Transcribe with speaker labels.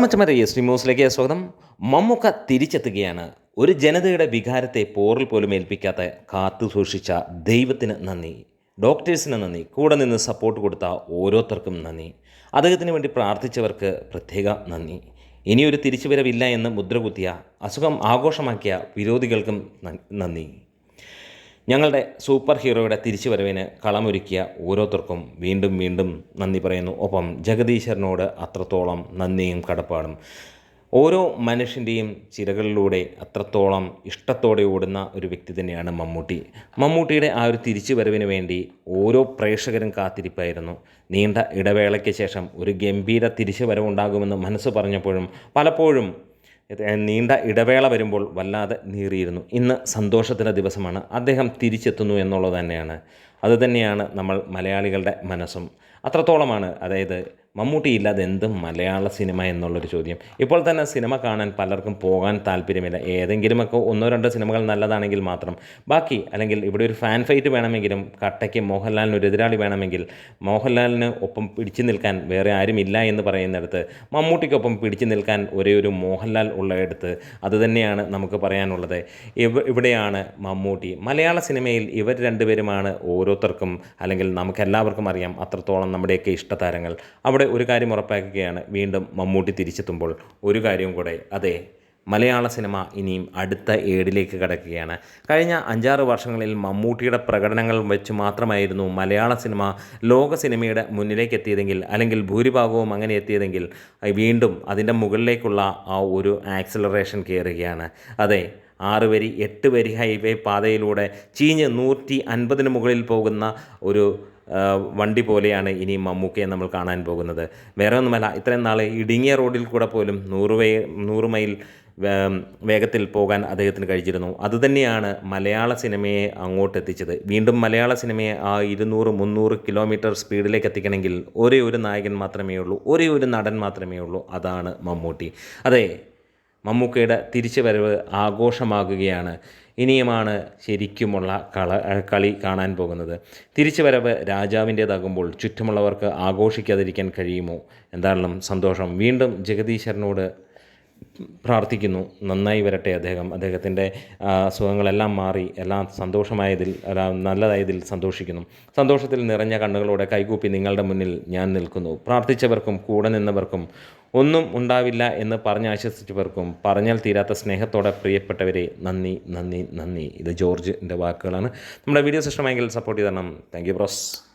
Speaker 1: മച്ചമര S T ന്യൂസിലേക്ക് സ്വാഗതം. മമ്മൂക്ക തിരിച്ചെത്തുകയാണ്. ഒരു ജനതയുടെ വികാരത്തെ പോറിൽ പോലും ഏൽപ്പിക്കാത്ത കാത്തു സൂക്ഷിച്ച ദൈവത്തിന് നന്ദി. ഡോക്ടേഴ്സിന് നന്ദി. കൂടെ നിന്ന് സപ്പോർട്ട് കൊടുത്ത ഓരോരുത്തർക്കും നന്ദി. അദ്ദേഹത്തിന് വേണ്ടി പ്രാർത്ഥിച്ചവർക്ക് പ്രത്യേക നന്ദി. ഇനിയൊരു തിരിച്ചുവരവില്ല എന്ന് മുദ്രകുത്തിയ അസുഖം ആഘോഷമാക്കിയ വിരോധികൾക്കും നന്ദി. ഞങ്ങളുടെ സൂപ്പർ ഹീറോയുടെ തിരിച്ചുവരവിന് കളമൊരുക്കിയ ഓരോരുത്തർക്കും വീണ്ടും വീണ്ടും നന്ദി പറയുന്നു. ഒപ്പം ജഗദീശ്വരനോട് അത്രത്തോളം നന്ദിയും കടപ്പാടും. ഓരോ മനുഷ്യന്റെയും ചിരകളിലൂടെ അത്രത്തോളം ഇഷ്ടത്തോടെ ഓടുന്ന ഒരു വ്യക്തി തന്നെയാണ് മമ്മൂട്ടി. മമ്മൂട്ടിയുടെ ആ ഒരു തിരിച്ചു വരവിന് വേണ്ടി ഓരോ പ്രേക്ഷകരും കാത്തിരിപ്പായിരുന്നു. നീണ്ട ഇടവേളയ്ക്ക് ശേഷം ഒരു ഗംഭീര തിരിച്ചു വരവുണ്ടാകുമെന്ന് മനസ്സ് പറഞ്ഞപ്പോഴും പലപ്പോഴും നീണ്ട ഇടവേള വരുമ്പോൾ വല്ലാതെ നീറിയിരുന്നു. ഇന്ന് സന്തോഷത്തിന്റെ ദിവസമാണ്. അദ്ദേഹം തിരിച്ചെത്തുന്നു എന്നുള്ളത് തന്നെയാണ്. അതുതന്നെയാണ് നമ്മൾ മലയാളികളുടെ മനസ്സും. അത്രത്തോളമാണ്. അതായത് മമ്മൂട്ടി ഇല്ലാതെ എന്ത് മലയാള സിനിമ എന്നുള്ളൊരു ചോദ്യം. ഇപ്പോൾ തന്നെ സിനിമ കാണാൻ പലർക്കും പോകാൻ താല്പര്യമില്ല. ഏതെങ്കിലുമൊക്കെ ഒന്നോ രണ്ടോ സിനിമകൾ നല്ലതാണെങ്കിൽ മാത്രം. ബാക്കി അല്ലെങ്കിൽ ഇവിടെ ഒരു ഫാൻ ഫൈറ്റ് വേണമെങ്കിലും കട്ടയ്ക്ക് മോഹൻലാലിന് ഒരു എതിരാളി വേണമെങ്കിൽ മോഹൻലാലിന് ഒപ്പം പിടിച്ചു നിൽക്കാൻ വേറെ ആരും ഇല്ല എന്ന് പറയുന്നിടത്ത് മമ്മൂട്ടിക്കൊപ്പം പിടിച്ചു നിൽക്കാൻ ഒരേ ഒരു മോഹൻലാൽ ഉള്ളിടത്ത് അതുതന്നെയാണ് നമുക്ക് പറയാനുള്ളത്. ഇവ ഇവിടെയാണ് മമ്മൂട്ടി. മലയാള സിനിമയിൽ ഇവർ രണ്ടുപേരുമാണ് ഓരോരുത്തർക്കും അല്ലെങ്കിൽ നമുക്കെല്ലാവർക്കും അറിയാം അത്രത്തോളം നമ്മുടെയൊക്കെ ഇഷ്ടതാരങ്ങൾ. അവിടെ ഒരു കാര്യം ഉറപ്പാക്കുകയാണ് വീണ്ടും മമ്മൂട്ടി തിരിച്ചെത്തുമ്പോൾ. ഒരു കാര്യം കൂടെ അതെ മലയാള സിനിമ ഇനിയും അടുത്ത ഏടിലേക്ക് കടക്കുകയാണ്. കഴിഞ്ഞ അഞ്ചാറ് വർഷങ്ങളിൽ മമ്മൂട്ടിയുടെ പ്രകടനങ്ങൾ വെച്ച് മാത്രമായിരുന്നു മലയാള സിനിമ ലോക സിനിമയുടെ മുന്നിലേക്ക് എത്തിയതെങ്കിൽ അല്ലെങ്കിൽ ഭൂരിഭാഗവും അങ്ങനെ എത്തിയതെങ്കിൽ വീണ്ടും അതിന്റെ മുകളിലേക്കുള്ള ആ ഒരു ആക്സിലറേഷൻ കയറുകയാണ്. അതെ ആറ് വരി എട്ട് വരി ഹൈവേ പാതയിലൂടെ ചീഞ്ഞ് നൂറ്റി അൻപതിന് മുകളിൽ പോകുന്ന ഒരു വണ്ടി പോലെയാണ് ഇനി മമ്മൂക്കയെ നമ്മൾ കാണാൻ പോകുന്നത്. വേറെ ഒന്നുമല്ല ഇത്രയും നാൾ ഇടുങ്ങിയ റോഡിൽ കൂടെ പോലും നൂറ് വേ നൂറ് മൈൽ വേഗത്തിൽ പോകാൻ അദ്ദേഹത്തിന് കഴിച്ചിരുന്നു അതുതന്നെയാണ് മലയാള സിനിമയെ അങ്ങോട്ട് എത്തിച്ചത്. വീണ്ടും മലയാള സിനിമയെ ആ ഇരുന്നൂറ് മുന്നൂറ് കിലോമീറ്റർ സ്പീഡിലേക്ക് എത്തിക്കണമെങ്കിൽ ഒരേ ഒരു നായകൻ മാത്രമേ ഉള്ളൂ ഒരേ ഒരു നടൻ മാത്രമേ ഉള്ളൂ. അതാണ് മമ്മൂട്ടി. അതെ മമ്മൂക്കയുടെ തിരിച്ചുവരവ് ആഘോഷമാകുകയാണ്. ഇനിയുമാണ് ശരിക്കുമുള്ള കള കളി കാണാൻ പോകുന്നത്. തിരിച്ചു വരവ് രാജാവിന്റേതാകുമ്പോൾ ചുറ്റുമുള്ളവർക്ക് ആഘോഷിക്കാതിരിക്കാൻ കഴിയുമോ? എന്താണെങ്കിലും സന്തോഷം. വീണ്ടും ജഗദീശ്വരനോട് പ്രാർത്ഥിക്കുന്നു. നന്നായി വരട്ടെ അദ്ദേഹം. അദ്ദേഹത്തിന്റെ സുഖങ്ങളെല്ലാം അസുഖങ്ങളെല്ലാം മാറി എല്ലാം സന്തോഷമായതിൽ നല്ലതായതിൽ സന്തോഷിക്കുന്നു. സന്തോഷത്തിൽ നിറഞ്ഞ കണ്ണുകളോടെ കൈകൂപ്പി നിങ്ങളുടെ മുന്നിൽ ഞാൻ നിൽക്കുന്നു. പ്രാർത്ഥിച്ചവർക്കും കൂടെ നിന്നവർക്കും ഒന്നും ഉണ്ടാവില്ല എന്ന് പറഞ്ഞ് ആശ്വസിച്ചവർക്കും പറഞ്ഞാൽ തീരാത്ത സ്നേഹത്തോടെ പ്രിയപ്പെട്ടവരെ നന്ദി നന്ദി നന്ദി. ഇത് ജോർജിന്റെ വാക്കുകളാണ്. നമ്മുടെ വീഡിയോസ് ഇഷ്ടമെങ്കിൽ സപ്പോർട്ട് ചെയ്തരണം. Thank you bros.